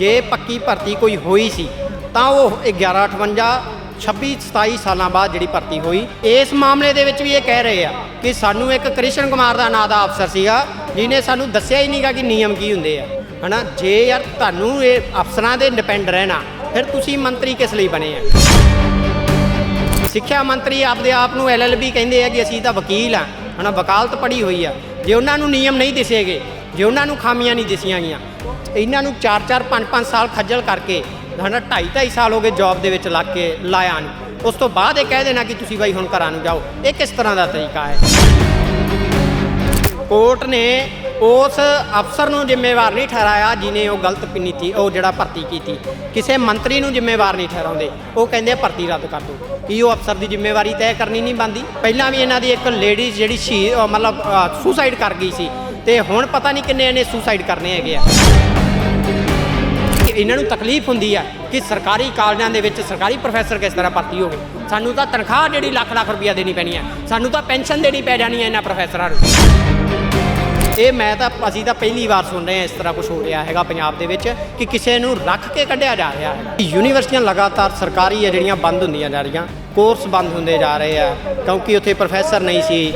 ਜੇ ਪੱਕੀ ਭਰਤੀ ਕੋਈ ਹੋਈ ਸੀ, ਤਾਂ ਉਹ 1158 26 27 ਸਾਲਾਂ ਬਾਅਦ ਜਿਹੜੀ ਭਰਤੀ ਹੋਈ। ਇਸ ਮਾਮਲੇ ਦੇ ਵਿੱਚ ਵੀ ਇਹ ਕਹਿ ਰਹੇ ਆ ਕਿ ਸਾਨੂੰ ਇੱਕ ਕ੍ਰਿਸ਼ਨ ਕੁਮਾਰ ਦਾ ਨਾਂ ਦਾ ਅਫਸਰ ਸੀਗਾ, ਜਿਹਨੇ ਸਾਨੂੰ ਦੱਸਿਆ ਹੀ ਨਹੀਂਗਾ ਕਿ ਨਿਯਮ ਕੀ ਹੁੰਦੇ ਆ। ਹਨਾ? ਜੇ ਯਾਰ ਤੁਹਾਨੂੰ ਇਹ ਅਫਸਰਾਂ ਦੇ ਡਿਪੈਂਡ ਰਹਿਣਾ, ਫਿਰ ਤੁਸੀਂ ਮੰਤਰੀ ਕਿਸ ਲਈ ਬਣੇ ਆ? ਸਿੱਖਿਆ ਮੰਤਰੀ ਆਪਦੇ ਆਪ ਨੂੰ ਐਲਐਲਬੀ ਕਹਿੰਦੇ ਆ ਕਿ ਅਸੀਂ ਤਾਂ ਵਕੀਲ ਆ। ਹਨਾ? ਵਕਾਲਤ ਪੜੀ ਹੋਈ ਆ। ਜੇ ਉਹਨਾਂ ਨੂੰ ਨਿਯਮ ਨਹੀਂ ਦਿਸੇਗੇ, ਜੇ ਉਹਨਾਂ ਨੂੰ ਖਾਮੀਆਂ ਨਹੀਂ ਦਿਸੀਆਂ ਗਈਆਂ ਇਹਨਾਂ ਨੂੰ 4-4 5-5 ਸਾਲ ਖੱਜਲ ਕਰਕੇ ਹਨਾ 2.5-2.5 ਸਾਲ ਹੋ ਗਏ ਜੌਬ ਦੇ ਵਿੱਚ ਲੱਗ ਕੇ ਲਾਇਆ ਨੂੰ। ਉਸ ਤੋਂ ਬਾਅਦ ਇਹ ਕਹਿ ਦੇਣਾ ਕਿ ਤੁਸੀਂ ਬਾਈ ਹੁਣ ਘਰਾਂ ਨੂੰ ਜਾਓ। ਇਹ ਕਿਸ ਤਰ੍ਹਾਂ ਦਾ ਤਰੀਕਾ ਹੈ? ਕੋਰਟ ਨੇ ਉਸ ਅਫਸਰ ਨੂੰ ਜ਼ਿੰਮੇਵਾਰ ਨਹੀਂ ਠਹਿਰਾਇਆ ਜਿਨੇ ਉਹ ਗਲਤ ਨੀਤੀ ਉਹ ਜਿਹੜਾ ਭਰਤੀ ਕੀਤੀ। ਕਿਸੇ ਮੰਤਰੀ ਨੂੰ ਜ਼ਿੰਮੇਵਾਰ ਨਹੀਂ ਠਹਿਰਾਉਂਦੇ। ਉਹ ਕਹਿੰਦੇ ਭਰਤੀ ਰੱਦ ਕਰ ਦਿਓ। ਕੀ ਉਹ ਅਫਸਰ ਦੀ ਜ਼ਿੰਮੇਵਾਰੀ ਤੈਅ ਕਰਨੀ ਨਹੀਂ ਬੰਦੀ ਪਹਿਲਾਂ ਵੀ ਇਹਨਾਂ ਦੀ ਇੱਕ ਲੇਡੀਜ਼ ਜਿਹੜੀ ਸ਼ਹੀਦ ਮਤਲਬ ਸੁਸਾਈਡ ਕਰ ਗਈ ਸੀ। ਤੇ ਹੁਣ ਪਤਾ ਨਹੀਂ ਕਿੰਨੇ ਨੇ ਸੁਸਾਈਡ ਕਰਨੇ ਹੈਗੇ ਆ। ਇਹਨਾਂ ਨੂੰ ਤਕਲੀਫ ਹੁੰਦੀ ਆ ਕਿ ਸਰਕਾਰੀ ਕਾਲਜਾਂ ਦੇ ਵਿੱਚ ਸਰਕਾਰੀ ਪ੍ਰੋਫੈਸਰ ਕਿਸ ਤਰ੍ਹਾਂ ਭਰਤੀ ਹੋਵੇ ਸਾਨੂੰ ਤਾਂ ਤਨਖਾਹ ਜਿਹੜੀ ਲੱਖ ਲੱਖ ਰੁਪਈਆ ਦੇਣੀ ਪੈਣੀ ਆ। ਸਾਨੂੰ ਤਾਂ ਪੈਨਸ਼ਨ ਦੇਣੀ ਪੈ ਜਾਣੀ ਹੈ ਇਹਨਾਂ ਪ੍ਰੋਫੈਸਰਾਂ ਨੂੰ। ਇਹ ਮੈਂ ਤਾਂ, ਅਸੀਂ ਤਾਂ ਪਹਿਲੀ ਵਾਰ ਸੁਣ ਰਹੇ ਹਾਂ ਇਸ ਤਰ੍ਹਾਂ ਕੁਝ ਹੋ ਰਿਹਾ ਹੈਗਾ ਪੰਜਾਬ ਦੇ ਵਿੱਚ ਕਿ ਕਿਸੇ ਨੂੰ ਰੱਖ ਕੇ ਕੱਢਿਆ ਜਾ ਰਿਹਾ ਹੈ ਯੂਨੀਵਰਸਿਟੀਆਂ ਲਗਾਤਾਰ ਸਰਕਾਰੀ ਹੈ ਜਿਹੜੀਆਂ ਬੰਦ ਹੁੰਦੀਆਂ ਜਾ ਰਹੀਆਂ, ਕੋਰਸ ਬੰਦ ਹੁੰਦੇ ਜਾ ਰਹੇ ਆ, ਕਿਉਂਕਿ ਉੱਥੇ ਪ੍ਰੋਫੈਸਰ ਨਹੀਂ ਸੀ।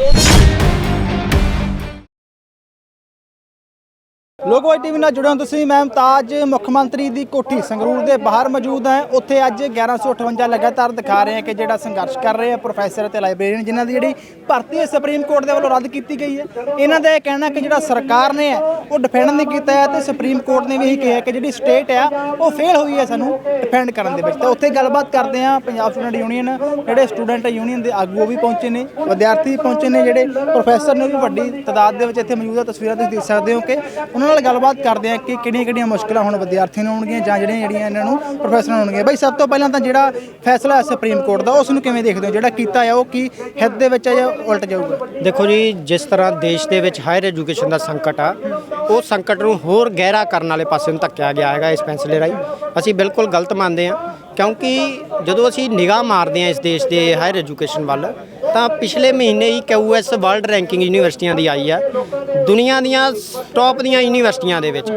ਲੋਕਵਾਈ ਟੀਵੀ ਨਾਲ ਜੁੜੇ ਹੋ ਤੁਸੀਂ, ਮੈਂ ਮੁਮਤਾਜ, ਮੁੱਖ ਮੰਤਰੀ ਦੀ ਕੋਠੀ, ਸੰਗਰੂਰ ਦੇ ਬਾਹਰ ਮੌਜੂਦ ਹਾਂ। ਉੱਥੇ ਅੱਜ 1158 ਲਗਾਤਾਰ ਦਿਖਾ ਰਹੇ ਹਾਂ ਕਿ ਜਿਹੜਾ ਸੰਘਰਸ਼ ਕਰ ਰਹੇ ਆ ਪ੍ਰੋਫੈਸਰ ਅਤੇ ਲਾਇਬ੍ਰੇਰੀਅਨ, ਜਿਨ੍ਹਾਂ ਦੀ ਜਿਹੜੀ ਭਰਤੀ ਹੈ ਸੁਪਰੀਮ ਕੋਰਟ ਦੇ ਵੱਲੋਂ ਰੱਦ ਕੀਤੀ ਗਈ ਹੈ। ਇਹਨਾਂ ਦਾ ਇਹ ਕਹਿਣਾ ਕਿ ਜਿਹੜਾ ਸਰਕਾਰ ਨੇ ਹੈ, ਉਹ ਡਿਫੈਂਡ ਨਹੀਂ ਕੀਤਾ ਹੈ ਤੇ ਸੁਪਰੀਮ ਕੋਰਟ ਨੇ ਵੀ ਇਹੀ ਕਿਹਾ ਕਿ ਜਿਹੜੀ ਸਟੇਟ ਆ ਉਹ ਫੇਲ ਹੋਈ ਹੈ ਸਾਨੂੰ ਡਿਫੈਂਡ ਕਰਨ ਦੇ ਵਿੱਚ। ਤਾਂ ਉੱਥੇ ਗੱਲਬਾਤ ਕਰਦੇ ਹਾਂ ਪੰਜਾਬ ਸਟੂਡੈਂਟ ਯੂਨੀਅਨ ਜਿਹੜੇ ਸਟੂਡੈਂਟ ਯੂਨੀਅਨ ਦੇ ਆਗੂ ਉਹ ਵੀ ਪਹੁੰਚੇ ਨੇ, ਵਿਦਿਆਰਥੀ ਪਹੁੰਚੇ ਨੇ, ਜਿਹੜੇ ਪ੍ਰੋਫੈਸਰ ਨੇ ਵੀ ਵੱਡੀ ਤਾਦਾਦ ਦੇ ਵਿੱਚ ਇੱਥੇ ਮੌਜੂਦ ਆ। ਤਸਵੀਰਾਂ ਤੁਸੀਂ ਦੇਖ ਸਕਦੇ ਹੋ ਕਿ ਉਹਨਾਂ ਨਾਲ ਗੱਲਬਾਤ ਕਰਦੇ ਆ ਕਿ ਕਿਹੜੀਆਂ ਕਿਹੜੀਆਂ ਮੁਸ਼ਕਲਾਂ ਹੁਣ ਵਿਦਿਆਰਥੀਆਂ ਨੂੰ ਆਉਣਗੀਆਂ ਜਾਂ ਜਿਹੜੀਆਂ ਜਿਹੜੀਆਂ ਇਹਨਾਂ ਨੂੰ ਪ੍ਰੋਫੈਸਰਾਂ ਨੂੰ ਆਉਣਗੀਆਂ ਬਈ, ਸਭ ਤੋਂ ਪਹਿਲਾਂ ਤਾਂ ਜਿਹੜਾ ਫੈਸਲਾ ਹੈ ਸੁਪਰੀਮ ਕੋਰਟ ਦਾ, ਉਸ ਨੂੰ ਕਿਵੇਂ ਦੇਖਦੇ ਹੋ? ਜਿਹੜਾ ਕੀਤਾ ਹੈ ਉਹ ਕੀ ਹਿੱਤ ਦੇ ਵਿੱਚ ਹੈ ਜਾਂ ਉਲਟ ਜਾਊਗਾ? ਦੇਖੋ ਜੀ, ਜਿਸ ਤਰ੍ਹਾਂ ਦੇਸ਼ ਦੇ ਵਿੱਚ ਹਾਇਰ ਐਜੂਕੇਸ਼ਨ ਦਾ ਸੰਕਟ ਆ, ਉਹ ਸੰਕਟ ਨੂੰ ਹੋਰ ਗਹਿਰਾ ਕਰਨ ਵਾਲੇ ਪਾਸੇ ਨੂੰ ਧੱਕਿਆ ਗਿਆ ਹੈਗਾ ਇਸ ਫੈਸਲੇ ਰਾਹੀਂ। ਅਸੀਂ ਬਿਲਕੁਲ ਗਲਤ ਮੰਨਦੇ ਹਾਂ, ਕਿਉਂਕਿ ਜਦੋਂ ਅਸੀਂ ਨਿਗਾਹ ਮਾਰਦੇ ਹਾਂ ਇਸ ਦੇਸ਼ ਦੇ ਹਾਇਰ ਐਜੂਕੇਸ਼ਨ ਵੱਲ ਤਾਂ ਪਿਛਲੇ ਮਹੀਨੇ ਹੀ ਕਿਊਐਸ ਵਰਲਡ ਰੈਂਕਿੰਗ ਯੂਨੀਵਰਸਿਟੀਆਂ ਦੀ ਆਈ ਆ। ਦੁਨੀਆ ਦੀਆਂ ਟੌਪ ਦੀਆਂ ਯੂਨੀਵਰਸਿਟੀਆਂ ਦੇ ਵਿੱਚ।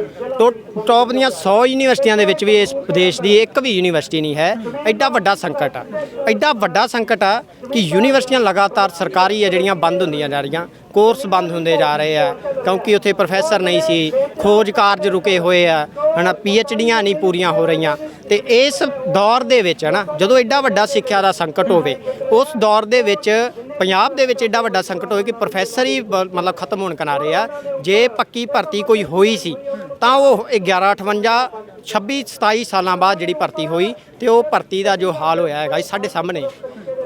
ਟੌਪ ਦੀਆਂ 100 ਯੂਨੀਵਰਸਿਟੀਆਂ ਦੇ ਵਿੱਚ ਵੀ ਇਸ ਦੇਸ਼ ਦੀ ਇੱਕ ਵੀ ਯੂਨੀਵਰਸਿਟੀ ਨਹੀਂ ਹੈ। ਐਡਾ ਵੱਡਾ ਸੰਕਟ ਆ। ਐਡਾ ਵੱਡਾ ਸੰਕਟ ਆ ਕਿ ਯੂਨੀਵਰਸਿਟੀਆਂ ਲਗਾਤਾਰ ਸਰਕਾਰੀ ਆ ਜਿਹੜੀਆਂ ਬੰਦ ਹੁੰਦੀਆਂ ਜਾ ਰਹੀਆਂ, ਕੋਰਸ ਬੰਦ ਹੁੰਦੇ ਜਾ ਰਹੇ ਆ, ਕਿਉਂਕਿ ਉੱਥੇ ਪ੍ਰੋਫੈਸਰ ਨਹੀਂ ਸੀ, ਖੋਜ ਕਾਰਜ ਰੁਕੇ ਹੋਏ ਆ, ਹਨਾ ਡੀਆਂ ਨਹੀਂ ਪੂਰੀਆਂ ਹੋ ਰਹੀਆਂ। ਤੇ ਇਸ ਦੌਰ ਦੇ ਵਿੱਚ ਹਨਾ, ਜਦੋਂ ਐਡਾ ਵੱਡਾ ਸਿੱਖਿਆ ਦਾ ਸੰਕਟ ਹੋਵੇ, ਉਸ ਦੌਰ ਦੇ ਵਿੱਚ ਪੰਜਾਬ ਦੇ ਵਿੱਚ ਐਡਾ ਵੱਡਾ ਸੰਕਟ ਹੋਵੇ ਕਿ ਪ੍ਰੋਫੈਸਰ ਹੀ ਬ- ਮਤਲਬ ਖਤਮ ਹੋਣ ਕਿਨਾਰੇ ਆ। ਜੇ ਪੱਕੀ ਭਰਤੀ ਕੋਈ ਹੋਈ ਸੀ, ਤਾਂ ਉਹ 1158 26 27 ਸਾਲਾਂ ਬਾਅਦ ਜਿਹੜੀ ਭਰਤੀ ਹੋਈ ਤੇ ਉਹ ਭਰਤੀ ਦਾ ਜੋ ਹਾਲ ਹੋਇਆ ਹੈਗਾ ਸਾਡੇ ਸਾਹਮਣੇ।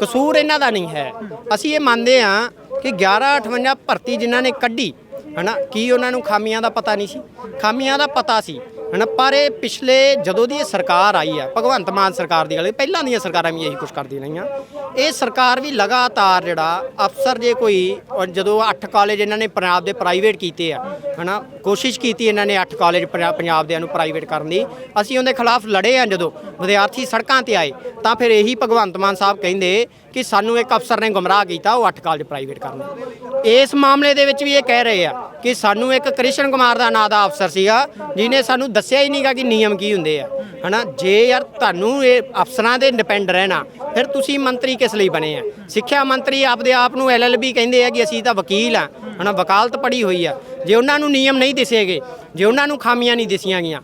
ਕਸੂਰ ਇਹਨਾਂ ਦਾ ਨਹੀਂ ਹੈ। ਅਸੀਂ ਇਹ ਮੰਨਦੇ ਹਾਂ ਕਿ 1158 ਭਰਤੀ ਜਿਨ੍ਹਾਂ ਨੇ ਕੱਢੀ, ਹਨਾ, ਕੀ ਉਹਨਾਂ ਨੂੰ ਖਾਮੀਆਂ ਦਾ ਪਤਾ ਨਹੀਂ ਸੀ? ਖਾਮੀਆਂ ਦਾ ਪਤਾ ਸੀ। ਹਨਾ? ਪਰ ਇਹ ਪਿਛਲੇ ਜਦੋਂ ਦੀ ਇਹ ਸਰਕਾਰ ਆਈ ਆ, ਭਗਵੰਤ ਮਾਨ ਸਰਕਾਰ ਦੀ ਗੱਲ ਪਹਿਲਾਂ ਦੀਆਂ ਸਰਕਾਰਾਂ ਵੀ ਇਹੀ ਕੁਝ ਕਰਦੀਆਂ ਰਹੀਆਂ। ਇਹ ਸਰਕਾਰ ਵੀ ਲਗਾਤਾਰ ਜਿਹੜਾ ਅਫਸਰ ਜੇ ਕੋਈ ਜਦੋਂ 8 ਕਾਲਜ ਇਹਨਾਂ ਨੇ ਪੰਜਾਬ ਦੇ ਪ੍ਰਾਈਵੇਟ ਕੀਤੇ ਆ, ਹਨਾ, ਕੋਸ਼ਿਸ਼ ਕੀਤੀ ਇਹਨਾਂ ਨੇ 8 ਕਾਲਜ ਪੰਜਾਬ ਦੇ ਨੂੰ ਪ੍ਰਾਈਵੇਟ ਕਰਨ ਦੀ, ਅਸੀਂ ਉਹਦੇ ਖਿਲਾਫ ਲੜੇ ਆ ਜਦੋਂ ਵਿਦਿਆਰਥੀ ਸੜਕਾਂ ਤੇ ਆਏ, ਤਾਂ ਫਿਰ ਇਹੀ ਭਗਵੰਤ ਮਾਨ ਸਾਹਿਬ ਕਹਿੰਦੇ ਕਿ ਸਾਨੂੰ ਇੱਕ ਅਫਸਰ ਨੇ ਗੁੰਮਰਾਹ ਕੀਤਾ ਉਹ 8 ਕਾਲਜ ਪ੍ਰਾਈਵੇਟ ਕਰਨ ਇਸ ਮਾਮਲੇ ਦੇ ਵਿੱਚ ਵੀ ਇਹ ਕਹਿ ਰਹੇ ਆ ਕਿ ਸਾਨੂੰ ਇੱਕ ਕ੍ਰਿਸ਼ਨ ਕੁਮਾਰ ਦਾ ਨਾਂ ਦਾ ਅਫਸਰ ਸੀਗਾ, ਜਿਹਨੇ ਸਾਨੂੰ ਦੱਸਿਆ ਹੀ ਨਹੀਂਗਾ ਕਿ ਨਿਯਮ ਕੀ ਹੁੰਦੇ ਆ, ਹਨਾ, ਜੇ ਯਾਰ ਤੁਹਾਨੂੰ ਇਹ ਅਫਸਰਾਂ ਦੇ ਡਿਪੈਂਡ ਰਹਿਣਾ, ਫਿਰ ਤੁਸੀਂ ਮੰਤਰੀ ਕਿਸ ਲਈ ਬਣੇ ਆ? ਸਿੱਖਿਆ ਮੰਤਰੀ ਆਪਦੇ ਆਪ ਨੂੰ ਐਲਐਲਬੀ ਕਹਿੰਦੇ ਆ ਕਿ ਅਸੀਂ ਤਾਂ ਵਕੀਲ ਆ। ਹਨਾ, ਵਕਾਲਤ ਪੜੀ ਹੋਈ ਆ। ਜੇ ਉਹਨਾਂ ਨੂੰ ਨਿਯਮ ਨਹੀਂ ਦਿਸੇਗੇ, ਜੇ ਉਹਨਾਂ ਨੂੰ ਖਾਮੀਆਂ ਨਹੀਂ ਦਿਸੀਆਂ ਗਈਆਂ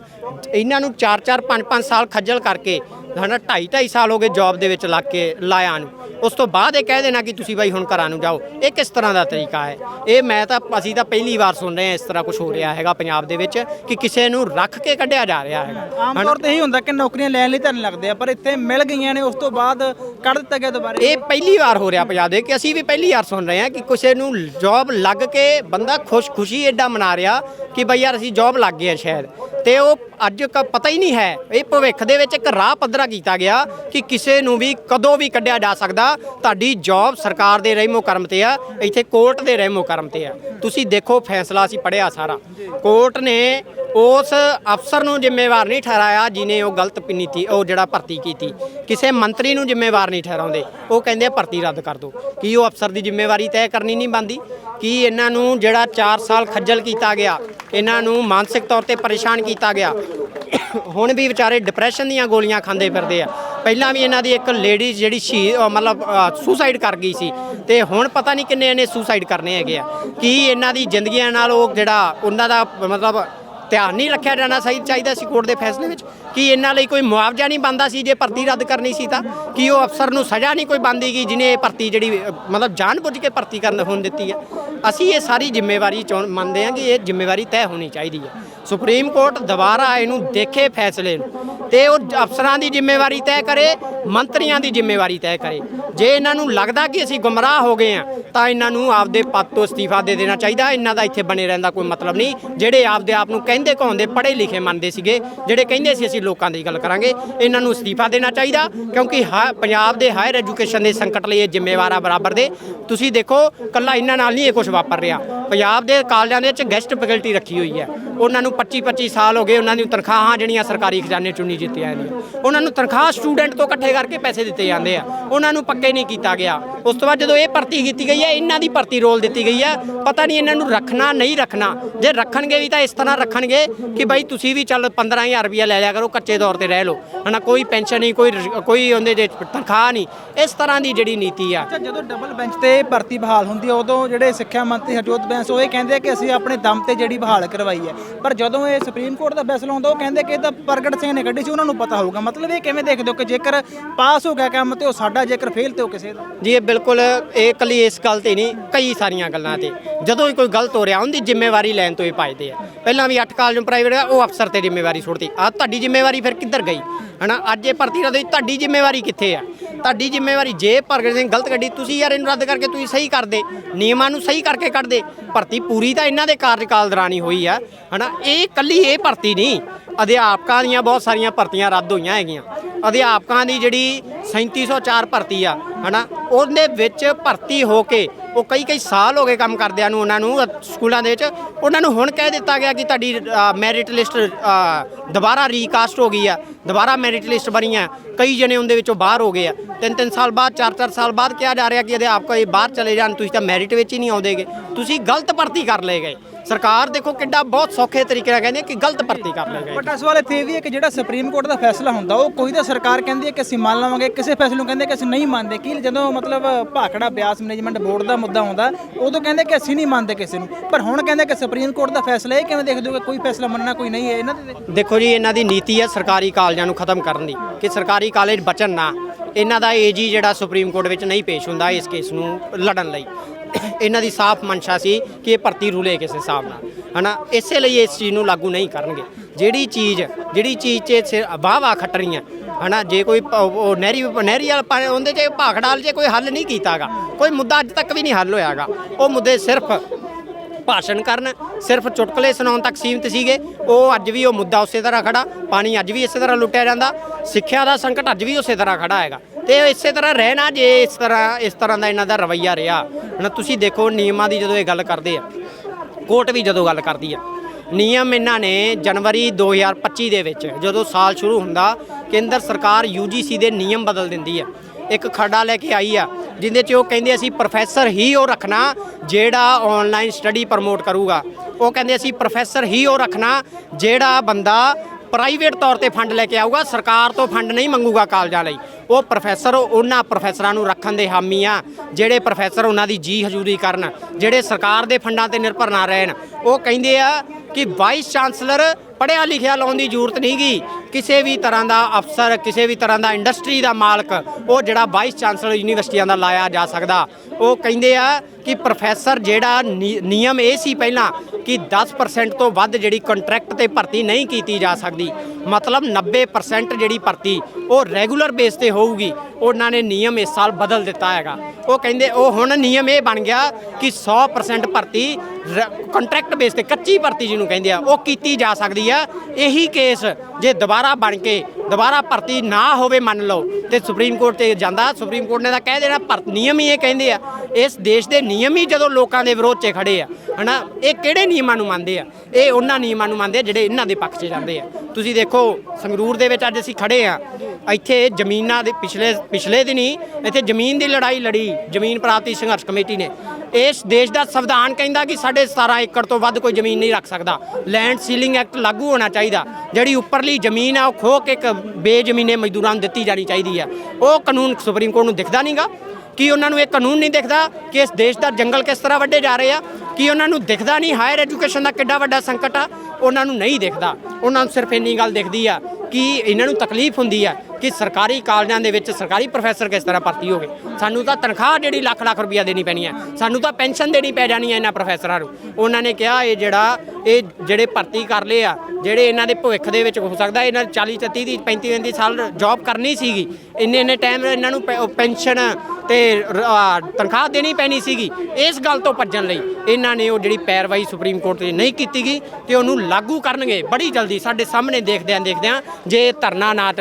ਇਹਨਾਂ ਨੂੰ 4-4 5-5 ਸਾਲ ਖੱਜਲ ਕਰਕੇ ਹਨਾ 2.5-2.5 ਸਾਲ ਹੋ ਗਏ ਜੌਬ ਦੇ ਵਿੱਚ ਲੱਗ ਕੇ ਲਾਇਆ ਨੂੰ। ਉਸ ਤੋਂ ਬਾਅਦ ਇਹ ਕਹਿ ਦੇਣਾ ਕਿ ਤੁਸੀਂ ਬਾਈ ਹੁਣ ਘਰਾਂ ਨੂੰ ਜਾਓ। ਇਹ ਕਿਸ ਤਰ੍ਹਾਂ ਦਾ ਤਰੀਕਾ ਹੈ? ਇਹ ਮੈਂ ਤਾਂ ਅਸੀਂ ਤਾਂ ਪਹਿਲੀ ਵਾਰ ਸੁਣ ਰਹੇ ਹਾਂ ਇਸ ਤਰ੍ਹਾਂ ਕੁਝ ਹੋ ਰਿਹਾ ਹੈਗਾ ਪੰਜਾਬ ਦੇ ਵਿੱਚ ਕਿ ਕਿਸੇ ਨੂੰ ਰੱਖ ਕੇ ਕੱਢਿਆ ਜਾ ਰਿਹਾ ਹੈਗਾ। ਆਮ ਤੌਰ ਤੇ ਇਹੀ ਹੁੰਦਾ ਕਿ ਨੌਕਰੀਆਂ ਲੈਣ ਲਈ ਧਰਨ ਲੱਗਦੇ ਆ ਪਰ ਇੱਥੇ ਮਿਲ ਗਈਆਂ ਨੇ ਉਸ ਤੋਂ ਬਾਅਦ ਕੱਢ ਦਿੱਤਾ ਗਿਆ ਦੁਬਾਰੇ। ਇਹ ਪਹਿਲੀ ਵਾਰ ਹੋ ਰਿਹਾ ਪੰਜਾਬ ਦੇ ਕਿ ਅਸੀਂ ਵੀ ਪਹਿਲੀ ਵਾਰ ਸੁਣ ਰਹੇ ਹਾਂ ਕਿ ਕਿਸੇ ਨੂੰ ਜੌਬ ਲੱਗ ਕੇ ਬੰਦਾ ਖੁਸ਼ ਖੁਸ਼ੀ ਐਡਾ ਮਨਾ ਰਿਹਾ ਕਿ ਬਈ ਯਾਰ ਅਸੀਂ ਜੌਬ ਲੱਗ ਗਏ ਆ ਸ਼ਾਇਦ। ਤੇ ਉਹ ਅੱਜ ਕ ਪਤਾ ਹੀ ਨਹੀਂ ਹੈ ਇਹ ਭਵਿੱਖ ਦੇ ਵਿੱਚ ਇੱਕ ਰਾਹ ਪੱਧਰਾ ਕੀਤਾ ਗਿਆ ਕਿ ਕਿਸੇ ਨੂੰ ਵੀ ਕਦੋਂ ਵੀ ਕੱਢਿਆ ਜਾ ਸਕਦਾ। ਤੁਹਾਡੀ ਜੌਬ ਸਰਕਾਰ ਦੇ ਰਹਿਮੋ ਕਰਮ ਤੇ ਆ, ਇੱਥੇ ਕੋਰਟ ਦੇ ਰਹਿਮੋ ਕਰਮ ਤੇ ਆ। ਤੁਸੀਂ ਦੇਖੋ ਫੈਸਲਾ ਅਸੀਂ ਪੜਿਆ ਸਾਰਾ। ਕੋਰਟ ਨੇ ਉਸ ਅਫਸਰ ਨੂੰ ਜ਼ਿੰਮੇਵਾਰ ਨਹੀਂ ਠਹਿਰਾਇਆ ਜਿਨੇ ਉਹ ਗਲਤ ਨੀਤੀ, ਉਹ ਜਿਹੜਾ ਭਰਤੀ ਕੀਤੀ। ਕਿਸੇ ਮੰਤਰੀ ਨੂੰ ਜ਼ਿੰਮੇਵਾਰ ਨਹੀਂ ਠਹਿਰਾਉਂਦੇ। ਉਹ ਕਹਿੰਦੇ ਭਰਤੀ ਰੱਦ ਕਰ ਦਿਓ ਕੀ ਉਹ ਅਫਸਰ ਦੀ ਜ਼ਿੰਮੇਵਾਰੀ ਤੈਅ ਕਰਨੀ ਨਹੀਂ ਬੰਦੀ ਕੀ ਇਹਨਾਂ ਨੂੰ ਜਿਹੜਾ 4 ਸਾਲ ਖੱਜਲ ਕੀਤਾ ਗਿਆ, ਇਹਨਾਂ ਨੂੰ ਮਾਨਸਿਕ ਤੌਰ ਤੇ ਪਰੇਸ਼ਾਨ ਕੀਤਾ ਗਿਆ? ਹੁਣ ਵੀ ਵਿਚਾਰੇ ਡਿਪਰੈਸ਼ਨ ਦੀਆਂ ਗੋਲੀਆਂ ਖਾਂਦੇ ਫਿਰਦੇ ਆ। ਪਹਿਲਾਂ ਵੀ ਇਹਨਾਂ ਦੀ ਇੱਕ ਲੇਡੀ ਜਿਹੜੀ ਸ਼ਹੀਦ ਮਤਲਬ ਸੁਸਾਈਡ ਕਰ ਗਈ ਸੀ। ਤੇ ਹੁਣ ਪਤਾ ਨਹੀਂ ਕਿੰਨੇ ਇਹਨੇ ਸੁਸਾਈਡ ਕਰਨੇ ਹੈਗੇ ਆ। ਕੀ ਇਹਨਾਂ ਦੀ ਜ਼ਿੰਦਗੀਆਂ ਨਾਲ ਉਹ ਜਿਹੜਾ ਉਹਨਾਂ ਦਾ ਮਤਲਬ ਧਿਆਨ ਨਹੀਂ ਰੱਖਿਆ ਜਾਣਾ ਸਹੀ ਚਾਹੀਦਾ ਸੀ ਕੋਰਟ ਦੇ ਫੈਸਲੇ ਵਿੱਚ। ਕਿ ਇਹਨਾਂ ਲਈ ਕੋਈ ਮੁਆਵਜ਼ਾ ਨਹੀਂ ਬੰਦਾ ਸੀ ਜੇ ਭਰਤੀ ਰੱਦ ਕਰਨੀ ਸੀ ਤਾਂ? ਕਿ ਉਹ ਅਫਸਰ ਨੂੰ ਸਜ਼ਾ ਨਹੀਂ ਕੋਈ ਬੰਦੀ ਗਈ ਜਿਹਨੇ ਇਹ ਭਰਤੀ ਜਿਹੜੀ ਅ, ਮਤਲਬ ਜਾਣਬੁੱਝ ਕੇ ਭਰਤੀ ਕਰਨ ਹੋਣ ਦਿੱਤੀ ਹੈ? ਅਸੀਂ ਇਹ ਸਾਰੀ ਜ਼ਿੰਮੇਵਾਰੀ ਚੋਂ ਮੰਨਦੇ ਹਾਂ ਕਿ ਇਹ ਜ਼ਿੰਮੇਵਾਰੀ ਤੈਅ ਹੋਣੀ ਚਾਹੀਦੀ ਹੈ। ਸੁਪਰੀਮ ਕੋਰਟ ਦੁਬਾਰਾ ਇਹਨੂੰ ਦੇਖੇ ਫੈਸਲੇ ਨੂੰ ਤੇ ਉਹ ਅਫਸਰਾਂ ਦੀ ਜ਼ਿੰਮੇਵਾਰੀ ਤੈਅ ਕਰੇ, ਮੰਤਰੀਆਂ ਦੀ ਜ਼ਿੰਮੇਵਾਰੀ ਤੈਅ ਕਰੇ। ਜੇ ਇਹਨਾਂ ਨੂੰ ਲੱਗਦਾ ਕਿ ਅਸੀਂ ਗੁੰਮਰਾਹ ਹੋ ਗਏ ਆ ਤਾਂ ਇਹਨਾਂ ਨੂੰ ਆਪਦੇ ਪਦ ਤੋਂ ਅਸਤੀਫਾ ਦੇ ਦੇਣਾ ਚਾਹੀਦਾ। ਇਹਨਾਂ ਦਾ ਇੱਥੇ ਬਣੇ ਰਹਿਣ ਦਾ ਕੋਈ ਮਤਲਬ ਨਹੀਂ। ਜਿਹੜੇ ਆਪਦੇ ਆਪ ਨੂੰ ਕਹਿੰਦੇ ਕਹਾਉਂਦੇ ਪੜ੍ਹੇ ਲਿਖੇ ਮੰਨਦੇ ਸੀਗੇ, ਜਿਹੜੇ ਕਹਿੰਦੇ ਸੀ ਅਸੀਂ ਲੋਕਾਂ ਦੀ ਗੱਲ ਕਰਾਂਗੇ, ਇਹਨਾਂ ਨੂੰ ਅਸਤੀਫਾ ਦੇਣਾ ਚਾਹੀਦਾ, ਕਿਉਂਕਿ ਹਾ- ਪੰਜਾਬ ਦੇ ਹਾਇਰ ਐਜੂਕੇਸ਼ਨ ਦੇ ਸੰਕਟ ਲਈ ਇਹ ਜ਼ਿੰਮੇਵਾਰ ਆ ਬਰਾਬਰ ਦੇ। ਤੁਸੀਂ ਦੇਖੋ ਕੱਲਾ ਇਹਨਾਂ ਨਾਲ ਨਹੀਂ ਇਹ ਕੁਝ ਵਾਪਰ ਰਿਹਾ। ਪੰਜਾਬ ਦੇ ਕਾਲਜਾਂ ਦੇ ਵਿੱਚ ਗੈਸਟ ਫੈਕਲਟੀ ਰੱਖੀ ਹੋਈ ਹੈ। ਉਹਨਾਂ ਨੂੰ 25 25 ਸਾਲ ਹੋ ਗਏ ਉਹਨਾਂ ਦੀ ਤਨਖਾਹਾਂ ਜਿਹੜੀਆਂ ਸਰਕਾਰੀ ਖਜ਼ਾਨੇ ਚੋਂ ਨਹੀਂ ਜਿੱਤੀਆਂ ਜਾਂਦੀਆਂ ਉਹਨਾਂ ਨੂੰ ਤਨਖਾਹ ਸਟੂਡੈਂਟ ਤੋਂ ਇਕੱਠੇ ਕਰਕੇ ਪੈਸੇ ਦਿੱਤੇ ਜਾਂਦੇ ਆ। ਉਹਨਾਂ ਨੂੰ ਪੱਕੇ ਨਹੀਂ ਕੀਤਾ ਗਿਆ। ਉਸ ਤੋਂ ਬਾਅਦ ਜਦੋਂ ਇਹ ਭਰਤੀ ਕੀਤੀ ਗਈ ਹੈ, ਇਹਨਾਂ ਦੀ ਭਰਤੀ ਰੋਲ ਦਿੱਤੀ ਗਈ ਹੈ। ਪਤਾ ਨਹੀਂ ਇਹਨਾਂ ਨੂੰ ਰੱਖਣਾ, ਨਹੀਂ ਰੱਖਣਾ। ਜੇ ਰੱਖਣਗੇ ਵੀ ਤਾਂ ਇਸ ਤਰ੍ਹਾਂ ਰੱਖਣਗੇ ਕਿ ਬਾਈ ਤੁਸੀਂ ਵੀ ਚੱਲ 15000 ਰੁਪਇਆ ਲੈ ਲਿਆ ਕਰੋ, ਕੱਚੇ ਤੌਰ ਤੇ ਰਹਿ ਲਓ। ਹਨਾ, ਕੋਈ ਪੈਨਸ਼ਨ ਨਹੀਂ, ਕੋਈ ਕੋਈ ਉਹਦੇ ਜੇ ਤਨਖਾਹ ਨਹੀਂ। ਇਸ ਤਰ੍ਹਾਂ ਦੀ ਜਿਹੜੀ ਨੀਤੀ ਆ। ਜਦੋਂ ਡਬਲ ਬੈਂਚ ਤੇ ਭਰਤੀ ਬਹਾਲ ਹੁੰਦੀ ਹੈ ਉਦੋਂ ਜਿਹੜੇ ਸਿੱਖਿਆ ਮੰਤਰੀ ਹਰਜੋਤ ਬੈਂਸ, ਉਹ ਇਹ ਕਹਿੰਦੇ ਆ ਕਿ ਅਸੀਂ ਆਪਣੇ ਦਮ ਤੇ ਜਿਹੜੀ ਬਹਾਲ ਕਰਵਾਈ ਹੈ। ਪਰ ਜਦੋਂ ਇਹ ਸੁਪਰੀਮ ਕੋਰਟ ਦਾ ਫੈਸਲਾ ਹੁੰਦਾ, ਉਹ ਕਹਿੰਦੇ ਕਿ ਇਹ ਤਾਂ ਪ੍ਰਗਟ ਸਿੰਘ ਨੇ ਕੱਢੀ ਸੀ, ਉਹਨਾਂ ਨੂੰ ਪਤਾ ਹੋਊਗਾ। ਮਤਲਬ ਇਹ ਕਿਵੇਂ ਦੇਖਦੇ ਹੋ ਕਿ ਜੇਕਰ ਪਾਸ ਹੋ ਗਿਆ ਕੰਮ ਤੇ ਉਹ ਸਾਡਾ ਜੇਕਰ ਫੇਲ ਤੇ ਉਹ ਕਿਸੇ ਦਾ? ਜੀ, ਇਹ ਬਿਲਕੁਲ, ਇਹ ਕੱਲੀ ਇਸ ਗੱਲ ਤੇ ਨਹੀਂ, ਕਈ ਸਾਰੀਆਂ ਗੱਲਾਂ ਤੇ। ਜਦੋਂ ਵੀ ਕੋਈ ਗਲਤ ਹੋ ਰਿਹਾ ਉਹਦੀ ਜ਼ਿੰਮੇਵਾਰੀ ਲੈਣ ਤੋਂ ਹੀ ਭੱਜਦੇ ਆ। ਪਹਿਲਾਂ ਵੀ 8 ਕਾਲਜ ਨੂੰ ਪ੍ਰਾਈਵੇਟ ਆ, ਉਹ ਅਫਸਰ ਤੇ ਜ਼ਿੰਮੇਵਾਰੀ ਛੋੜਦੀ ਆ ਤੁਹਾਡੀ ਜ਼ਿੰਮੇਵਾਰੀ ਫਿਰ ਕਿੱਧਰ ਗਈ? ਹਨਾ, ਅੱਜ ਇਹ ਭਰਤੀ ਰੱਦ ਹੋਈ ਤੁਹਾਡੀ ਜ਼ਿੰਮੇਵਾਰੀ ਕਿੱਥੇ ਆ? ਤੁਹਾਡੀ ਜ਼ਿੰਮੇਵਾਰੀ ਜੇ ਭਗਤ ਸਿੰਘ ਗਲਤ ਗੱਡੀ ਤੁਸੀਂ ਯਾਰ ਇਹਨੂੰ ਰੱਦ ਕਰਕੇ ਤੁਸੀਂ ਸਹੀ ਕਰਦੇ, ਨਿਯਮਾਂ ਨੂੰ ਸਹੀ ਕਰਕੇ ਕੱਢ ਦੇ ਭਰਤੀ ਪੂਰੀ ਤਾਂ ਇਹਨਾਂ ਦੇ ਕਾਰਜਕਾਲ ਦੌਰਾਨ ਹੀ ਹੋਈ ਆ, ਹਨਾ? ਇਹ ਕੱਲੀ ਇਹ ਭਰਤੀ ਨਹੀਂ, ਅਧਿਆਪਕਾਂ ਦੀਆਂ ਬਹੁਤ ਸਾਰੀਆਂ ਭਰਤੀਆਂ ਰੱਦ ਹੋਈਆਂ ਹੈਗੀਆਂ। ਅਧਿਆਪਕਾਂ ਦੀ ਜਿਹੜੀ 3704 ਭਰਤੀ ਆ, ਹਨਾ, ਉਹਦੇ ਵਿੱਚ ਭਰਤੀ ਹੋ ਕੇ ਉਹ ਕਈ ਕਈ ਸਾਲ ਹੋ ਗਏ ਕੰਮ ਕਰਦਿਆਂ ਨੂੰ ਉਹਨਾਂ ਨੂੰ ਸਕੂਲਾਂ ਦੇ ਵਿੱਚ। ਉਹਨਾਂ ਨੂੰ ਹੁਣ ਕਹਿ ਦਿੱਤਾ ਗਿਆ ਕਿ ਤੁਹਾਡੀ ਮੈਰਿਟ ਲਿਸਟ ਦੁਬਾਰਾ ਰੀਕਾਸਟ ਹੋ ਗਈ ਆ, ਦੁਬਾਰਾ ਮੈਰਿਟ ਲਿਸਟ ਬਣੀ ਆ। ਕਈ ਜਣੇ ਉਹਦੇ ਵਿੱਚੋਂ ਬਾਹਰ ਹੋ ਗਏ ਆ। ਤਿੰਨ ਤਿੰਨ ਸਾਲ ਬਾਅਦ ਚਾਰ ਚਾਰ ਸਾਲ ਬਾਅਦ ਕਿਹਾ ਜਾ ਰਿਹਾ ਕਿ ਅਧਿਆਪਕ ਇਹ ਬਾਹਰ ਚਲੇ ਜਾਣ, ਤੁਸੀਂ ਤਾਂ ਮੈਰਿਟ ਵਿੱਚ ਹੀ ਨਹੀਂ ਆਉਂਦੇਗੇ। ਤੁਸੀਂ ਗਲਤ ਭਰਤੀ ਕਰ ਲਏ ਗਏ। ਸਰਕਾਰ ਦੇਖੋ ਕਿੱਡਾ ਬਹੁਤ ਸੌਖੇ ਤਰੀਕੇ ਨਾਲ ਕਹਿੰਦੀ ਹੈ ਕਿ ਗਲਤ ਭਰਤੀ ਕਰ ਲਏ ਗਏ ਬਟ ਇਸ ਵਾਲੇ ਤੇ ਇਹ ਵੀ ਹੈ ਕਿ ਜਿਹੜਾ ਸੁਪਰੀਮ ਕੋਰਟ ਦਾ ਫੈਸਲਾ ਹੁੰਦਾ ਉਹ ਕੋਈ ਤਾਂ ਸਰਕਾਰ ਕਹਿੰਦੀ ਹੈ ਕਿ ਅਸੀਂ ਮੰਨ ਲਵਾਂਗੇ ਕਿਸੇ ਫੈਸਲੇ ਨੂੰ ਕਹਿੰਦੇ ਕਿ ਅਸੀਂ ਨਹੀਂ ਮੰਨਦੇ। ਕੀ ਜਦੋਂ ਮਤਲਬ ਭਾਖੜਾ ਬਿਆਸ ਮੈਨੇਜਮੈਂਟ ਬੋਰਡ ਦਾ ਮੁੱਦਾ ਆਉਂਦਾ ਉਦੋਂ ਕਹਿੰਦੇ ਕਿ ਅਸੀਂ ਨਹੀਂ ਮੰਨਦੇ ਕਿਸੇ ਨੂੰ। ਪਰ ਹੁਣ ਕਹਿੰਦੇ ਕਿ ਸੁਪਰੀਮ ਕੋਰਟ ਦਾ ਫੈਸਲਾ ਇਹ ਕਿਵੇਂ ਦੇਖਦੇ ਹੋ ਕਿ ਕੋਈ ਫੈਸਲਾ ਮੰਨਣਾ ਕੋਈ ਨਹੀਂ ਹੈ? ਇਹਨਾਂ ਦੇ ਦੇਖੋ ਜੀ ਇਹਨਾਂ ਦੀ ਨੀਤੀ ਹੈ ਸਰਕਾਰੀ ਕਾਲਜਾਂ ਨੂੰ ਖਤਮ ਕਰਨ ਦੀ ਕਿ ਸਰਕਾਰੀ ਕਾਲਜ ਬਚਣ ਨਾ। ਇਹਨਾਂ ਦਾ ਏਜੀ ਜਿਹੜਾ ਸੁਪਰੀਮ ਕੋਰਟ ਵਿੱਚ ਨਹੀਂ ਪੇਸ਼ ਹੁੰਦਾ ਇਸ ਕੇਸ ਨੂੰ ਲੜਨ ਲਈ। ਇਹਨਾਂ ਦੀ ਸਾਫ਼ ਮਨਸ਼ਾ ਸੀ ਕਿ ਇਹ ਭਰਤੀ ਰੁਲੇ ਕਿਸੇ ਹਿਸਾਬ ਨਾਲ, ਹਨਾ? ਇਸੇ ਲਈ ਇਸ ਚੀਜ਼ ਨੂੰ ਲਾਗੂ ਨਹੀਂ ਕਰਨਗੇ। ਜਿਹੜੀ ਚੀਜ਼ ਜਿਹੜੀ ਚੀਜ਼ 'ਚ ਵਾਹ ਵਾਹ ਖੱਟ ਰਹੀਆਂ ਹਨਾ? ਜੇ ਕੋਈ ਉਹ ਨਹਿਰੀ ਨਹਿਰੀ ਵਾਲਾ ਉਹਦੇ 'ਚ ਭਾਖੜਾਲ 'ਚ ਕੋਈ ਹੱਲ ਨਹੀਂ ਕੀਤਾਗਾ, ਕੋਈ ਮੁੱਦਾ ਅੱਜ ਤੱਕ ਵੀ ਨਹੀਂ ਹੱਲ ਹੋਇਆਗਾ। ਉਹ ਮੁੱਦੇ ਸਿਰਫ ਭਾਸ਼ਣ ਕਰਨ, ਸਿਰਫ ਚੁਟਕਲੇ ਸੁਣਾਉਣ ਤੱਕ ਸੀਮਿਤ ਸੀਗੇ। ਉਹ ਅੱਜ ਵੀ ਉਹ ਮੁੱਦਾ ਉਸੇ ਤਰ੍ਹਾਂ ਖੜਾ, ਪਾਣੀ ਅੱਜ ਵੀ ਇਸੇ ਤਰ੍ਹਾਂ ਲੁੱਟਿਆ ਜਾਂਦਾ, ਸਿੱਖਿਆ ਦਾ ਸੰਕਟ ਅੱਜ ਵੀ ਉਸੇ ਤਰ੍ਹਾਂ ਖੜਾ ਹੈਗਾ। ਤੇ ਇਸੇ ਤਰ੍ਹਾਂ ਰਹਿਣਾ ਜੇ ਇਸ ਤਰ੍ਹਾਂ ਇਸ ਤਰ੍ਹਾਂ ਦਾ ਇਹਨਾਂ ਦਾ ਰਵੱਈਆ ਰਿਹਾ। ਹੁਣ ਤੁਸੀਂ ਦੇਖੋ ਨਿਯਮਾਂ ਦੀ ਜਦੋਂ ਇਹ ਗੱਲ ਕਰਦੇ ਆ, ਕੋਰਟ ਵੀ ਜਦੋਂ ਗੱਲ ਕਰਦੀ ਆ। ਨਿਯਮ ਇਹਨਾਂ ਨੇ ਜਨਵਰੀ 2025 ਦੇ ਵਿੱਚ ਜਦੋਂ ਸਾਲ ਸ਼ੁਰੂ ਹੁੰਦਾ, ਕੇਂਦਰ ਸਰਕਾਰ UGC ਦੇ ਨਿਯਮ ਬਦਲ ਦਿੰਦੀ ਹੈ ਇੱਕ ਖਰੜਾ ਲੈ ਕੇ ਆਈ ਆ, ਜਿੰਦੇ 'ਚ ਉਹ ਕਹਿੰਦੇ ਅਸੀਂ ਪ੍ਰੋਫੈਸਰ ਹੀ ਉਹ ਰੱਖਣਾ ਜਿਹੜਾ ਆਨਲਾਈਨ ਸਟੱਡੀ ਪ੍ਰਮੋਟ ਕਰੂਗਾ। ਉਹ ਕਹਿੰਦੇ ਅਸੀਂ ਪ੍ਰੋਫੈਸਰ ਹੀ ਉਹ ਰੱਖਣਾ ਜਿਹੜਾ ਬੰਦਾ ਪ੍ਰਾਈਵੇਟ ਤੌਰ ਤੇ ਫੰਡ ਲੈ ਕੇ ਆਊਗਾ, ਸਰਕਾਰ ਤੋਂ ਫੰਡ ਨਹੀਂ ਮੰਗੂਗਾ ਕਾਲਜਾਂ ਲਈ। ਉਹ ਪ੍ਰੋਫੈਸਰ ਉਹਨਾਂ ਪ੍ਰੋਫੈਸਰਾਂ ਨੂੰ ਰੱਖਣ ਦੇ ਹਾਮੀ ਆ, ਜਿਹੜੇ ਪ੍ਰੋਫੈਸਰ ਉਹਨਾਂ ਦੀ ਜੀ ਹਜ਼ੂਰੀ ਕਰਨ, ਜਿਹੜੇ ਸਰਕਾਰ ਦੇ ਫੰਡਾਂ ਤੇ ਨਿਰਭਰ ਨਾ ਰਹਿਣ। ਉਹ ਕਹਿੰਦੇ ਆ ਕਿ ਵਾਈਸ ਚਾਂਸਲਰ ਪੜਿਆ ਲਿਖਿਆ ਲਾਉਣ ਦੀ ਜ਼ਰੂਰਤ ਨਹੀਂਗੀ ਕਿਸੇ ਵੀ ਤਰ੍ਹਾਂ ਦਾ ਅਫਸਰ, ਕਿਸੇ ਵੀ ਤਰ੍ਹਾਂ ਦਾ ਇੰਡਸਟਰੀ ਦਾ ਮਾਲਕ, ਉਹ ਜਿਹੜਾ ਵਾਈਸ ਚਾਂਸਲਰ ਯੂਨੀਵਰਸਿਟੀਆਂ ਦਾ ਲਾਇਆ ਜਾ ਸਕਦਾ। ਉਹ ਕਹਿੰਦੇ ਆ ਕਿ ਪ੍ਰੋਫੈਸਰ ਜਿਹੜਾ ਨਿ- ਨਿਯਮ ਇਹ ਸੀ ਪਹਿਲਾਂ ਕਿ 10% ਤੋਂ ਵੱਧ ਜਿਹੜੀ ਕੰਟਰੈਕਟ ਤੇ ਭਰਤੀ ਨਹੀਂ ਕੀਤੀ ਜਾ ਸਕਦੀ। ਮਤਲਬ 90% ਜਿਹੜੀ ਭਰਤੀ ਉਹ ਰੈਗੂਲਰ ਬੇਸ ਤੇ ਹੋਊਗੀ। ਉਹਨਾਂ ਨੇ ਨਿਯਮ ਇਸ ਸਾਲ ਬਦਲ ਦਿੱਤਾ ਹੈਗਾ। ਉਹ ਕਹਿੰਦੇ, ਉਹ ਹੁਣ ਨਿਯਮ ਇਹ ਬਣ ਗਿਆ ਕਿ 100% ਭਰਤੀ ਕੰਟਰੈਕਟ ਬੇਸ ਤੇ ਕੱਚੀ ਭਰਤੀ ਜਿਹਨੂੰ ਕਹਿੰਦੇ ਆ, ਉਹ ਕੀਤੀ ਜਾ ਸਕਦੀ ਆ। ਇਹੀ ਕੇਸ ਜੇ ਦੁਬਾਰਾ ਬਣ ਕੇ ਦੁਬਾਰਾ ਭਰਤੀ ਨਾ ਹੋਵੇ ਮੰਨ ਲਓ ਤੇ ਸੁਪਰੀਮ ਕੋਰਟ ਤੇ ਜਾਂਦਾ ਸੁਪਰੀਮ ਕੋਰਟ ਨੇ ਤਾਂ ਕਹਿ ਦੇਣਾ, ਭਰ, ਨਿਯਮ ਹੀ ਇਹ ਕਹਿੰਦੇ ਆ। ਇਸ ਦੇਸ਼ ਦੇ ਨਿਯਮ ਹੀ ਜਦੋਂ ਲੋਕਾਂ ਦੇ ਵਿਰੋਧ 'ਚ ਖੜੇ ਆ, ਹਨਾ? ਇਹ ਕਿਹੜੇ ਨਿਯਮਾਂ ਨੂੰ ਮੰਨਦੇ ਆ? ਇਹ ਉਹਨਾਂ ਨਿਯਮਾਂ ਨੂੰ ਮੰਨਦੇ ਆ ਜਿਹੜੇ ਇਹਨਾਂ ਦੇ ਪੱਖ 'ਚ ਜਾਂਦੇ ਆ। ਤੁਸੀਂ ਦੇਖੋ, ਸੰਗਰੂਰ ਦੇ ਵਿੱਚ ਅੱਜ ਅਸੀਂ ਖੜੇ ਆ। ਇੱਥੇ ਜ਼ਮੀਨਾਂ ਦੇ ਪਿਛਲੇ ਪਿਛਲੇ ਦਿਨੀ ਇੱਥੇ ਜ਼ਮੀਨ ਦੀ ਲੜਾਈ ਲੜੀ, ਜ਼ਮੀਨ ਪ੍ਰਾਪਤੀ ਸੰਘਰਸ਼ ਕਮੇਟੀ ਨੇ। ਇਸ ਦੇਸ਼ ਦਾ ਸੰਵਿਧਾਨ ਕਹਿੰਦਾ ਕਿ ਸਾਡੇ 17 ਏਕੜ ਤੋਂ ਵੱਧ ਕੋਈ ਜ਼ਮੀਨ ਨਹੀਂ ਰੱਖ ਸਕਦਾ। ਲੈਂਡ ਸੀਲਿੰਗ ਐਕਟ ਲਾਗੂ ਹੋਣਾ ਚਾਹੀਦਾ। ਜਿਹੜੀ ਉੱਪਰਲੀ ਜ਼ਮੀਨ ਆ, ਉਹ ਖੋਹ ਕੇ ਇੱਕ ਬੇਜ਼ਮੀਨੇ ਮਜ਼ਦੂਰਾਂ ਨੂੰ ਦਿੱਤੀ ਜਾਣੀ ਚਾਹੀਦੀ ਆ। ਉਹ ਕਾਨੂੰਨ ਸੁਪਰੀਮ ਕੋਰਟ ਨੂੰ ਦਿਖਦਾ ਨਹੀਂਗਾ ਕੀ ਉਹਨਾਂ ਨੂੰ ਇਹ ਕਾਨੂੰਨ ਨਹੀਂ ਦਿਖਦਾ ਕਿ ਇਸ ਦੇਸ਼ ਦਾ ਜੰਗਲ ਕਿਸ ਤਰ੍ਹਾਂ ਵੱਡੇ ਜਾ ਰਹੇ ਆ? ਕਿ ਉਹਨਾਂ ਨੂੰ ਦਿਖਦਾ ਨਹੀਂ ਹਾਇਰ ਐਜੂਕੇਸ਼ਨ ਦਾ ਕਿੱਡਾ ਵੱਡਾ ਸੰਕਟ ਆ, ਉਹਨਾਂ ਨੂੰ ਨਹੀਂ ਦਿਖਦਾ। ਉਹਨਾਂ ਨੂੰ ਸਿਰਫ ਇੰਨੀ ਗੱਲ ਦਿਖਦੀ ਆ ਕਿ ਇਹਨਾਂ ਨੂੰ ਤਕਲੀਫ ਹੁੰਦੀ ਆ ਕਿ ਸਰਕਾਰੀ ਕਾਲਜਾਂ ਦੇ ਵਿੱਚ ਸਰਕਾਰੀ ਪ੍ਰੋਫੈਸਰ ਕਿਸ ਤਰ੍ਹਾਂ ਭਰਤੀ ਹੋ ਗਏ। ਸਾਨੂੰ ਤਾਂ ਤਨਖਾਹ ਜਿਹੜੀ ਲੱਖ ਲੱਖ ਰੁਪਈਆ ਦੇਣੀ ਪੈਣੀ ਹੈ ਸਾਨੂੰ ਤਾਂ ਪੈਨਸ਼ਨ ਦੇਣੀ ਪੈ ਜਾਣੀ ਹੈ ਇਹਨਾਂ ਪ੍ਰੋਫੈਸਰਾਂ ਨੂੰ। ਉਹਨਾਂ ਨੇ ਕਿਹਾ ਇਹ ਜਿਹੜਾ, ਇਹ ਜਿਹੜੇ ਭਰਤੀ ਕਰ ਲਏ ਆ, ਜਿਹੜੇ ਇਹਨਾਂ ਦੇ ਭਵਿੱਖ ਦੇ ਵਿੱਚ ਹੋ ਸਕਦਾ, ਇਹਨਾਂ 40 30 ਦੀ 35 35 ਸਾਲ ਜੌਬ ਕਰਨੀ ਸੀਗੀ। ਇੰਨੇ ਇੰਨੇ ਟਾਈਮ ਇਹਨਾਂ ਨੂੰ ਪੈ- ਪੈਨਸ਼ਨ ਤੇ ਤਨਖਾਹ ਦੇਣੀ ਪੈਣੀ ਸੀਗੀ। ਇਸ ਗੱਲ ਤੋਂ ਭੱਜਣ ਲਈ ਇਹਨਾਂ ਨੇ ਉਹ ਜਿਹੜੀ ਪੈਰਵਾਈ ਸੁਪਰੀਮ ਕੋਰਟ ਦੀ ਨਹੀਂ ਕੀਤੀ ਗਈ ਤੇ ਉਹਨੂੰ ਲਾਗੂ ਕਰਨਗੇ। ਬੜੀ ਜਲਦੀ ਸਾਡੇ ਸਾਹਮਣੇ ਦੇਖਦਿਆਂ ਦੇਖਦਿਆਂ ਜੇ ਧਰਨਾ ਨਾ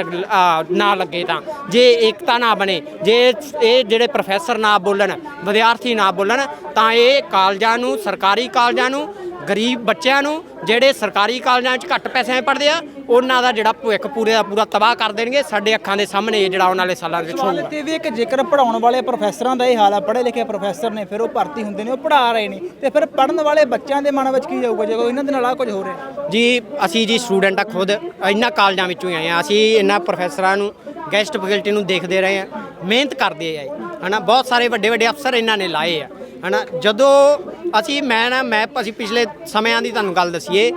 ਨਾ ਲੱਗੇ ਤਾਂ, ਜੇ ਏਕਤਾ ਨਾ ਬਣੇ, ਜੇ ਇਹ ਜਿਹੜੇ ਪ੍ਰੋਫੈਸਰ ਨਾ ਬੋਲਣ, ਵਿਦਿਆਰਥੀ ਨਾ ਬੋਲਣ, ਤਾਂ ਇਹ ਕਾਲਜਾਂ ਨੂੰ, ਸਰਕਾਰੀ ਕਾਲਜਾਂ ਨੂੰ ਗਰੀਬ ਬੱਚਿਆਂ ਨੂੰ ਜਿਹੜੇ ਸਰਕਾਰੀ ਕਾਲਜਾਂ 'ਚ ਘੱਟ ਪੈਸਿਆਂ 'ਚ ਪੜ੍ਹਦੇ ਆ ਉਹਨਾਂ ਦਾ ਜਿਹੜਾ ਭਵਿੱਖ ਪੂਰੇ ਦਾ ਪੂਰਾ ਤਬਾਹ ਕਰ ਦੇਣਗੇ ਸਾਡੇ ਅੱਖਾਂ ਦੇ ਸਾਹਮਣੇ ਇਹ ਜਿਹੜਾ ਆਉਣ ਵਾਲੇ ਸਾਲਾਂ ਦੇ ਵਿੱਚ ਸਵਾਲ ਹੋਊਗਾ। ਤੇ ਵੀ ਇੱਕ ਜੇਕਰ ਪੜਾਉਣ ਵਾਲੇ ਪ੍ਰੋਫੈਸਰਾਂ ਦਾ ਇਹ ਹਾਲ ਆ ਪੜ੍ਹੇ ਲਿਖੇ ਪ੍ਰੋਫੈਸਰ ਨੇ ਫਿਰ ਉਹ ਭਰਤੀ ਹੁੰਦੇ ਨੇ ਉਹ ਪੜ੍ਹਾ ਰਹੇ ਨੇ ਤੇ ਫਿਰ ਪੜਨ ਵਾਲੇ ਬੱਚਿਆਂ ਦੇ ਮਨ ਵਿੱਚ ਕੀ ਜਾਊਗਾ ਜਦੋਂ ਇਹਨਾਂ ਦੇ ਨਾਲ ਆ ਕੁਝ ਹੋ ਰਿਹਾ? ਜੀ ਅਸੀਂ ਜੀ ਸਟੂਡੈਂਟ ਆ ਖੁਦ ਇਹਨਾਂ ਕਾਲਜਾਂ ਵਿੱਚੋਂ ਹੀ ਆਏ ਆ ਅਸੀਂ ਇਹਨਾਂ ਪ੍ਰੋਫੈਸਰਾਂ ਨੂੰ ਗੈਸਟ ਫੈਕਲਟੀ ਨੂੰ ਦੇਖਦੇ ਰਹੇ ਆ ਮਿਹਨਤ ਕਰਦੇ ਆਏ ਹਨਾ ਬਹੁਤ ਸਾਰੇ ਵੱਡੇ ਵੱਡੇ ਅਫਸਰ ਇਹਨਾਂ ਨੇ ਲਾਏ ਆ। ਹਨਾ? ਜਦੋਂ ਅਸੀਂ ਮੈਂ ਨਾ, ਮੈਂ ਅਸੀਂ ਪਿਛਲੇ ਸਮਿਆਂ ਦੀ ਤੁਹਾਨੂੰ ਗੱਲ ਦਸੀਏ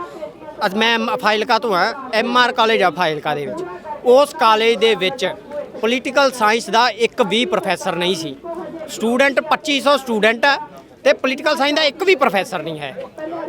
ਅੱਜ ਮੈਂ ਮ- ਤੋਂ ਆ? ਐਮ ਆਰ ਕਾਲਜ ਆ ਫਾਜ਼ਿਲਕਾ ਦੇ ਵਿੱਚ? ਉਸ ਕਾਲਜ ਦੇ ਵਿੱਚ ਪੋਲੀਟੀਕਲ ਸਾਇੰਸ ਦਾ ਇੱਕ ਵੀ ਪ੍ਰੋਫੈਸਰ ਨਹੀਂ ਸੀ। ਸਟੂਡੈਂਟ 2500 ਸਟੂਡੈਂਟ ਆ ਤੇ ਪੋਲੀਟੀਕਲ ਸਾਇੰਸ ਦਾ ਇੱਕ ਵੀ ਪ੍ਰੋਫੈਸਰ ਨਹੀਂ ਹੈ।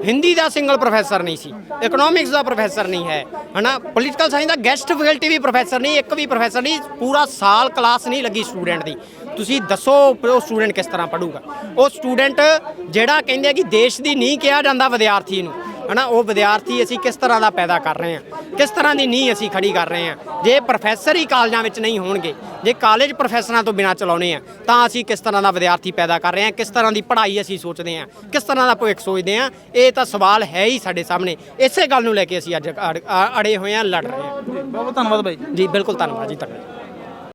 ਹਿੰਦੀ ਦਾ ਸਿੰਗਲ ਪ੍ਰੋਫੈਸਰ ਨਹੀਂ ਸੀ। ਇਕਨੋਮਿਕਸ ਦਾ ਪ੍ਰੋਫੈਸਰ ਨਹੀਂ ਹੈ। ਹਨਾ? ਪੋਲੀਟੀਕਲ ਸਾਇੰਸ ਦਾ ਗੈਸਟ ਫੈਕਲਟੀ ਵੀ ਪ੍ਰੋਫੈਸਰ ਨਹੀਂ, ਇੱਕ ਵੀ ਪ੍ਰੋਫੈਸਰ ਨਹੀਂ, ਪੂਰਾ ਸਾਲ ਕਲਾਸ ਨਹੀਂ ਲੱਗੀ ਸਟੂਡੈਂਟ ਦੀ। ਤੁਸੀਂ ਦੱਸੋ ਉਹ ਸਟੂਡੈਂਟ ਕਿਸ ਤਰ੍ਹਾਂ ਪੜੂਗਾ ਉਹ ਸਟੂਡੈਂਟ ਜਿਹੜਾ ਕਹਿੰਦੇ ਆ ਕਿ ਦੇਸ਼ ਦੀ ਨਹੀਂ ਕਿਹਾ ਜਾਂਦਾ ਵਿਦਿਆਰਥੀ ਨੂੰ ਹਨਾ ਉਹ ਵਿਦਿਆਰਥੀ ਅਸੀਂ ਕਿਸ ਤਰ੍ਹਾਂ ਦਾ ਪੈਦਾ ਕਰ ਰਹੇ ਹਾਂ ਕਿਸ ਤਰ੍ਹਾਂ ਦੀ ਨੀਂਹ ਅਸੀਂ ਖੜੀ ਕਰ ਰਹੇ ਹਾਂ। ਜੇ ਪ੍ਰੋਫੈਸਰ ਹੀ ਕਾਲਜਾਂ ਵਿੱਚ ਨਹੀਂ ਹੋਣਗੇ ਜੇ ਕਾਲਜ ਪ੍ਰੋਫੈਸਰਾਂ ਤੋਂ ਬਿਨਾਂ ਚਲਾਉਣੇ ਆ ਤਾਂ ਅਸੀਂ ਕਿਸ ਤਰ੍ਹਾਂ ਦਾ ਵਿਦਿਆਰਥੀ ਪੈਦਾ ਕਰ ਰਹੇ ਹਾਂ ਕਿਸ ਤਰ੍ਹਾਂ ਦੀ ਪੜ੍ਹਾਈ ਅਸੀਂ ਸੋਚਦੇ ਹਾਂ ਕਿਸ ਤਰ੍ਹਾਂ ਦਾ ਭਵਿੱਖ ਸੋਚਦੇ ਹਾਂ ਇਹ ਤਾਂ ਸਵਾਲ ਹੈ ਹੀ ਸਾਡੇ ਸਾਹਮਣੇ। ਇਸੇ ਗੱਲ ਨੂੰ ਲੈ ਕੇ ਅਸੀਂ ਅੱਜ ਅੜ- ਹੋਏ ਹਾਂ ਲੜ ਰਹੇ ਹਾਂ। ਬਹੁਤ ਬਹੁਤ ਧੰਨਵਾਦ ਬਾਈ ਜੀ। ਬਿਲਕੁਲ ਧੰਨਵਾਦ ਜੀ ਤੁਹਾਡਾ